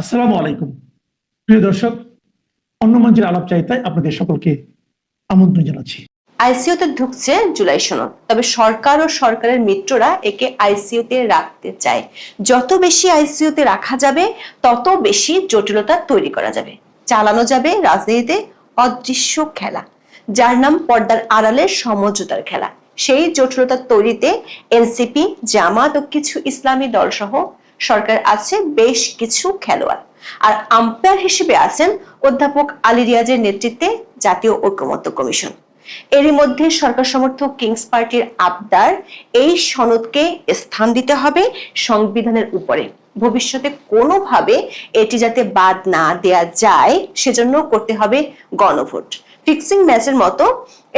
আসসালামু আলাইকুম। প্রিয় দর্শক অন্য মঞ্চের আলাপ চাইতায় আপনাদের সকলকে আমন্ত্রণ জানাচ্ছি। আইসিইউতে ঢুকছে জুলাই সনদ, তবে সরকার ও সরকারের মিত্ররা একে আইসিইউতে রাখতে চায়। যত বেশি আইসিইউতে রাখা যাবে, তত বেশি জটিলতা তৈরি করা যাবে। চালানো যাবে রাজনীতিতে অদৃশ্য খেলা। যার নাম পর্দার আড়ালের সমঝোতার খেলা। সেই জটিলতা তৈরিতে এনসিপি, জামাত ও কিছু ইসলামী দল সহ সরকার আছে বেশ কিছু খেলোয়াড়। আর আম্পায়ার হিসেবে আছেন অধ্যাপক আলী রিয়াজের নেতৃত্বে জাতীয় ঐক্যমত্য কমিশন। এরই মধ্যে সরকার সমর্থক কিংস পার্টির আবদার, এই সনদকে স্থান দিতে হবে সংবিধানের উপরে। ভবিষ্যতে কোনোভাবে এটি যাতে বাদ না দেয়া যায়, সেজন্য করতে হবে গণভোট। ফিক্সিং ম্যাচের মতো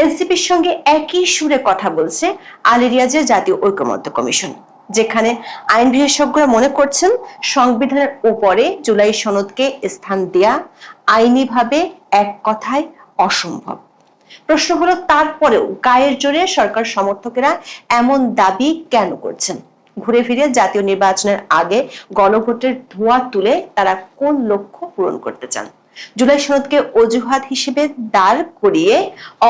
এনসিপির সঙ্গে একই সুরে কথা বলছে আলিরিয়াজের জাতীয় ঐক্যমত্য কমিশন। যেখানে আইন বিশেষজ্ঞরা মনে করছেন সংবিধানের উপরে জুলাই সনদকে স্থান দেয়া আইনিভাবে এক কথায় অসম্ভব। প্রশ্ন হলো, তারপরেও গায়ের জোরে সরকার সমর্থকেরা এমন দাবি কেন করছেন? ঘুরে ফিরে জাতীয় নির্বাচনের আগে গণভোটের ধোঁয়া তুলে তারা কোন লক্ষ্য পূরণ করতে চান? জুলাই সনদকে অজুহাত হিসেবে দাঁড় করিয়ে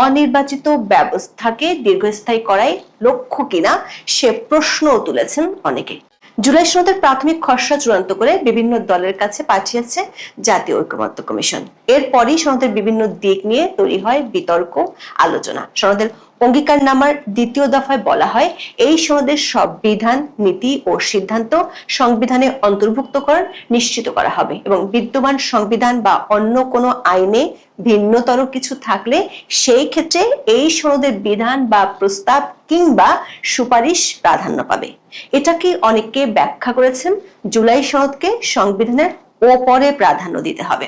অনির্বাচিত ব্যবস্থাকে দীর্ঘস্থায়ী করাই লক্ষ্য কিনা সে প্রশ্নও তুলেছেন অনেকে। জুলাই সনদের প্রাথমিক খসড়া চূড়ান্ত করে বিভিন্ন দলের কাছে পাঠিয়েছে জাতীয় ঐক্যমত্য কমিশন। এরপরই সনদের বিভিন্ন দিক নিয়ে তৈরি হয় বিতর্ক, আলোচনা। সনদের অঙ্গীকার নামার দ্বিতীয় দফায় বলা হয়, এই সনদের সব বিধান নীতি ও সিদ্ধান্ত সংবিধানে অন্তর্ভুক্তকরণ নিশ্চিত করা হবে এবং বিদ্যমান সংবিধান বা অন্য কোনো আইনে ভিন্নতর কিছু থাকলে সেই ক্ষেত্রে এই সনদের বিধান বা প্রস্তাব কিংবা সুপারিশ প্রাধান্য পাবে। এটাকে অনেকে ব্যাখ্যা করেছেন? জুলাই সনদকে সংবিধানের ওপরে প্রাধান্য দিতে হবে।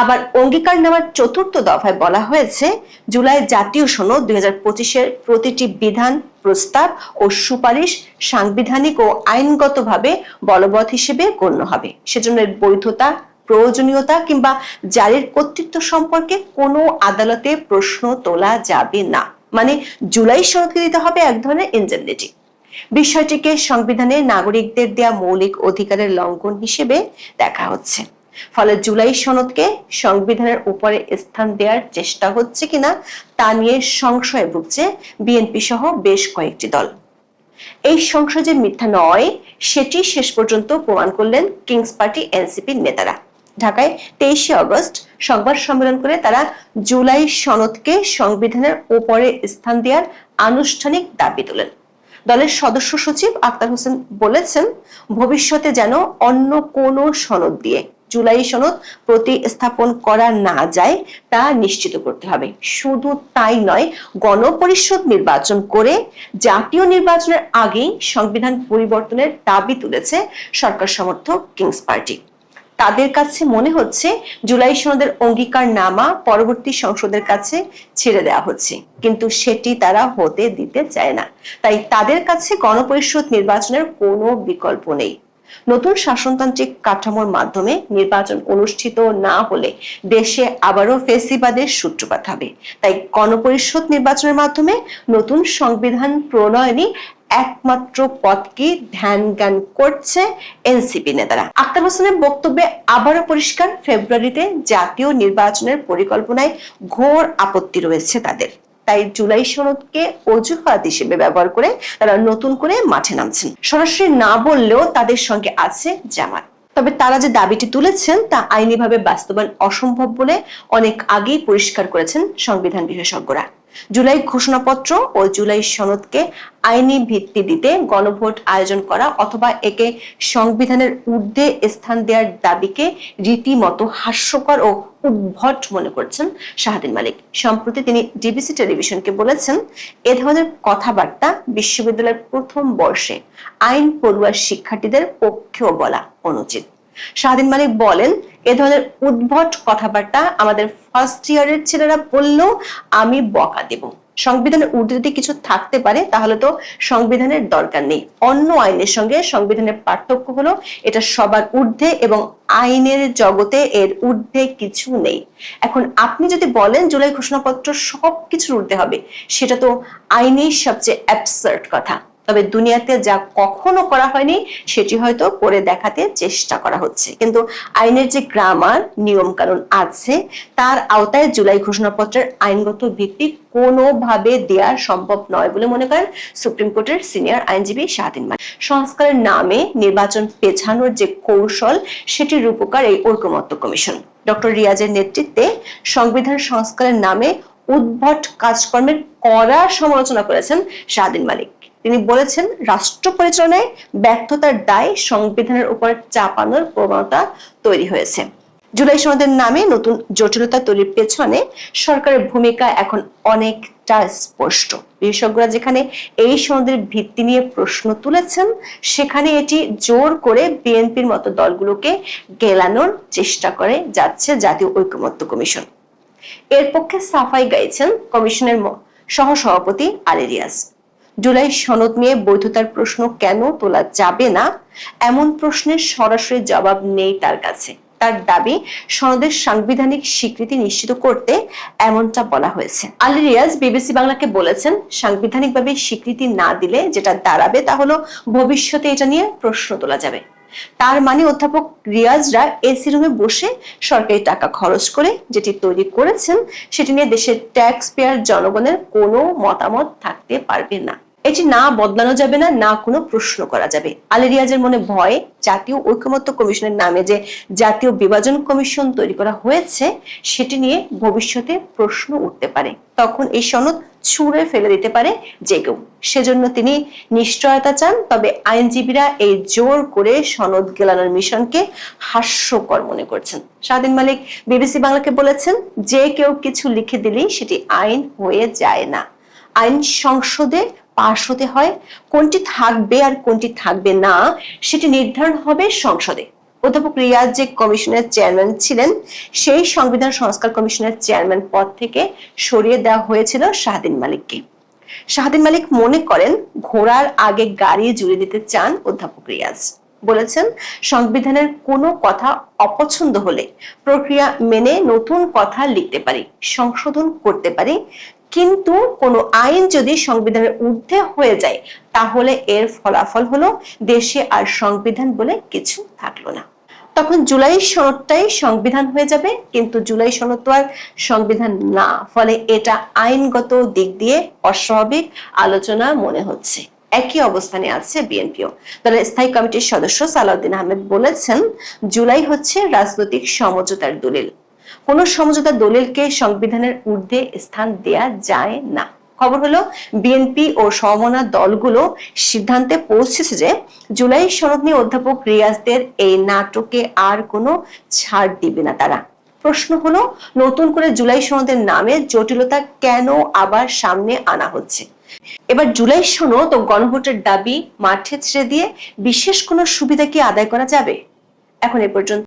আবার অঙ্গীকার নেওয়ার চতুর্থ দফায় বলা হয়েছে, জুলাই জাতীয় সনদ দুই হাজার পঁচিশের প্রতিটি বিধান, প্রস্তাব ও সুপারিশ সাংবিধানিক ও আইনগতভাবে বলবৎ হিসেবে গণ্য হবে। সেজন্য বৈধতা, প্রয়োজনীয়তা কিংবা জারির কর্তৃত্ব সম্পর্কে কোনো আদালতে প্রশ্ন তোলা যাবে না। মানে জুলাই সনদকে দিতে হবে এক ধরনের ইনজেন্ডিটি বিষয়টিকে সংবিধানে নাগরিকদের দেয়া মৌলিক অধিকারের লঙ্ঘন হিসেবে দেখা হচ্ছে। ফলে জুলাই সনদকে সংবিধানের উপরে স্থান দেওয়ার চেষ্টা হচ্ছে কিনা তা নিয়ে সংশয়ে ভুগছে বিএনপি সহ বেশ কয়েকটি দল। এই সংশয় যে মিথ্যা নয়, সেটি শেষ পর্যন্ত প্রমাণ করলেন কিংস পার্টি এনসিপির নেতারা। ঢাকায় তেইশে অগস্ট সংবাদ সম্মেলন করে তারা জুলাই সনদকে সংবিধানের উপরে স্থান দেওয়ার আনুষ্ঠানিক দাবি তোলেন। দলের সদস্য সচিব আক্তার হোসেন বলেছেন, ভবিষ্যতে যেন অন্য কোনো সনদ দিয়ে জুলাই সনদ প্রতিস্থাপন করা না যায়, তা নিশ্চিত করতে হবে। শুধু তাই নয়, গণপরিষদ নির্বাচন করে জাতীয় নির্বাচনের আগেই সংবিধান পরিবর্তনের দাবি তুলেছে সরকার সমর্থক কিংস পার্টি। তাদের কাছে মনে হচ্ছে, জুলাই সনদের অঙ্গীকার নামা পরবর্তী সংসদের কাছে ছেড়ে দেওয়া হচ্ছে। কিন্তু সেটি তারা হতে দিতে চায় না। তাই তাদের কাছে গণপরিষদ নির্বাচনের কোনো বিকল্প নেই। নতুন শাসনতান্ত্রিক কাঠামোর মাধ্যমে নির্বাচন অনুষ্ঠিত না হলে দেশে আবারও ফেসিবাদের সূত্রপাত হবে। তাই গণপরিষদ নির্বাচনের মাধ্যমে নতুন সংবিধান প্রণয়নই একমাত্র পথকে ধ্যান জ্ঞান করছে এনসিপি নেতারা। আক্তার হোসেনের বক্তব্যে আবারও পরিষ্কার, ফেব্রুয়ারিতে জাতীয় নির্বাচনের পরিকল্পনায় ঘোর আপত্তি রয়েছে তাদের। তাই জুলাই সনদকে অজুহাত হিসেবে ব্যবহার করে তারা নতুন করে মাঠে নামছেন। সরাসরি না বললেও তাদের সঙ্গে আছে জামাত। তবে তারা যে দাবিটি তুলেছেন তা আইনিভাবে বাস্তবায়ন অসম্ভব বলে অনেক আগেই পরিষ্কার করেছেন সংবিধান বিশেষজ্ঞরা। জুলাই ঘোষণাপত্র ও জুলাই সনদকে আইনি ভিত্তি দিতে গণভোট আয়োজন করা অথবা একে সংবিধানের ঊর্ধ্বে স্থান দেওয়ার দাবিকে রীতিমতো হাস্যকর ও উদ্ভট মনে করছেন শাহাদিন মালিক। সম্প্রতি তিনি ডিবিসি টেলিভিশনকে বলেছেন, এ ধরনের কথাবার্তা বিশ্ববিদ্যালয়ের প্রথম বর্ষে আইন পড়ুয়ার শিক্ষার্থীদের পক্ষেও বলা অনুচিত। শাহাদিন মালিক বলেন, এ ধরনের উদ্ভট কথাবার্তা আমাদের ফার্স্ট ইয়ারের ছেলেরা বললেও আমি বকা দেব। সংবিধানের যদি কিছু থাকতে পারে, তাহলে তো সংবিধানের দরকার নেই। অন্য আইনের সঙ্গে সংবিধানের পার্থক্য হলো, এটা সবার ঊর্ধ্বে এবং আইনের জগতে এর ঊর্ধ্বে কিছু নেই। এখন আপনি যদি বলেন জুলাই ঘোষণাপত্র সব কিছুর ঊর্ধ্বে হবে, সেটা তো আইনের সবচেয়ে অ্যাবসার্ট কথা। তবে দুনিয়াতে যা কখনো করা হয়নি, সেটি হয়তো করে দেখাতে চেষ্টা করা হচ্ছে। কিন্তু আইনের যে গ্রামার নিয়ম কানুন আছে, তার আওতায় জুলাই ঘোষণাপত্রের আইনগত ভিত্তি কোনোভাবে দেওয়া সম্ভব নয় বলে মনে করেন সুপ্রিম কোর্টের সিনিয়র আইনজীবী শাহদিন মালিক সংস্কারের নামে নির্বাচন পেছানোর যে কৌশল, সেটির রূপকার এই ঐকমত্য কমিশন। ডক্টর রিয়াজের নেতৃত্বে সংবিধান সংস্কারের নামে উদ্ভট কাজকর্মের কড়া সমালোচনা করেছেন শাহদিন মালিক। তিনি বলেছেন, রাষ্ট্র পরিচালনায় ব্যর্থতার দায় সংবিধানের উপর চাপানোর প্রবণতা তৈরি হয়েছে। জুলাই সনদের নামে নতুন জটিলতা তৈরির পেছনে সরকারের ভূমিকা এখন অনেকটা স্পষ্ট। বিশেষজ্ঞরা যেখানে এই সনদের ভিত্তি নিয়ে প্রশ্ন তুলেছেন, সেখানে এটি জোর করে বিএনপির মতো দলগুলোকে গেলানোর চেষ্টা করে যাচ্ছে জাতীয় ঐকমত্য কমিশন। এর পক্ষে সাফাই গাইছেন কমিশনের সহসভাপতি আলী রিয়াজ। জুলাই সনদ নিয়ে বৈধতার প্রশ্ন কেন তোলা যাবে না? এমন প্রশ্নের সরাসরি জবাব নেই তার কাছে। তার দাবি, সনদের সাংবিধানিক স্বীকৃতি নিশ্চিত করতে এমনটা বলা হয়েছে। আলী রিয়াজ বিবিসি বাংলাকে বলেছেন, সাংবিধানিকভাবে স্বীকৃতি না দিলে যেটা দাঁড়াবে তা হলো ভবিষ্যতে এটা নিয়ে প্রশ্ন তোলা যাবে। তার মানে অধ্যাপক রিয়াজরা এসি রুমে বসে সরকারি টাকা খরচ করে যেটি তৈরি করেছেন, সেটি নিয়ে দেশের ট্যাক্স পেয়ার জনগণের কোনো মতামত থাকতে পারবে না। এটি না বদলানো যাবে না না কোনো প্রশ্ন করা যাবে। আলী রিয়াজের মনে ভয়, জাতীয় ঐকমত্য কমিশনের নামে যে জাতীয় বিভাজন কমিশন তৈরি করা হয়েছে, সেটি নিয়ে ভবিষ্যতে প্রশ্ন উঠতে পারে। তখন এই সনদ ছুঁড়ে ফেলে দিতে পারে যে কেউ সেজন্য তিনি নিশ্চয়তা চান, তবে আইনজীবীরা এই জোর করে সনদ গেলানোর মিশনকে হাস্যকর মনে করছেন। স্বাধীন মালিক বিবিসি বাংলাকে বলেছেন, যে কেউ কিছু লিখে দিলেই সেটি আইন হয়ে যায় না। আইন সংসদে পাশ হতে হয়, কোনটি থাকবে আর কোনটি থাকবে না, সেটি নির্ধারণ হবে সংসদে। অধ্যাপক রিয়াজ যে কমিশনের চেয়ারম্যান ছিলেন, সেই সংবিধান সংস্কার কমিশনের চেয়ারম্যান পদ থেকে সরিয়ে দেওয়া হয়েছিল শাহদিন মালিককে। শাহদিন মালিক মনে করেন, ঘোড়ার আগে গাড়ি জুড়ে দিতে চান অধ্যাপক রিয়াজ। বলেছেন, সংবিধানের কোনো কথা অপছন্দ হলে প্রক্রিয়া মেনে নতুন কথা লিখতে পারি, সংশোধন করতে পারি কিন্তু কোনো আইন যদি সংবিধানের ঊর্ধ্বে হয়ে যায়, তাহলে এর ফলাফল হলো দেশে আর সংবিধান বলে কিছু থাকল না। তখন জুলাই সনদটাই সংবিধান হয়ে যাবে, কিন্তু জুলাই সনদ তো আর সংবিধান না, ফলে এটা আইনগত দিক দিয়ে অস্বাভাবিক আলোচনা মনে হচ্ছে। একই অবস্থানে আছে বিএনপিও। দলের স্থায়ী কমিটির সদস্য সালাউদ্দিন আহমেদ বলেছেন, জুলাই হচ্ছে রাজনৈতিক সমঝোতার দলিল। কোন সমঝোতা দলিলকে সংবিধানের ঊর্ধ্বে স্থান দেয়া যায় না। খবর হলো, বিএনপি ও সমমনা দলগুলো সিদ্ধান্তে পৌঁছেছে যে জুলাই সনদ নিয়ে অধ্যাপক রিয়াজদের এই নাটকে আর কোনো ছাড় দিবে না তারা। প্রশ্ন হলো, নতুন করে জুলাই সনদের নামে জটিলতা কেন আবার সামনে আনা হচ্ছে? এবার জুলাই সনদ ও গণভোটের দাবি মাঠে ছেড়ে দিয়ে বিশেষ কোনো সুবিধা কি আদায় করা যাবে? এখন এ পর্যন্ত।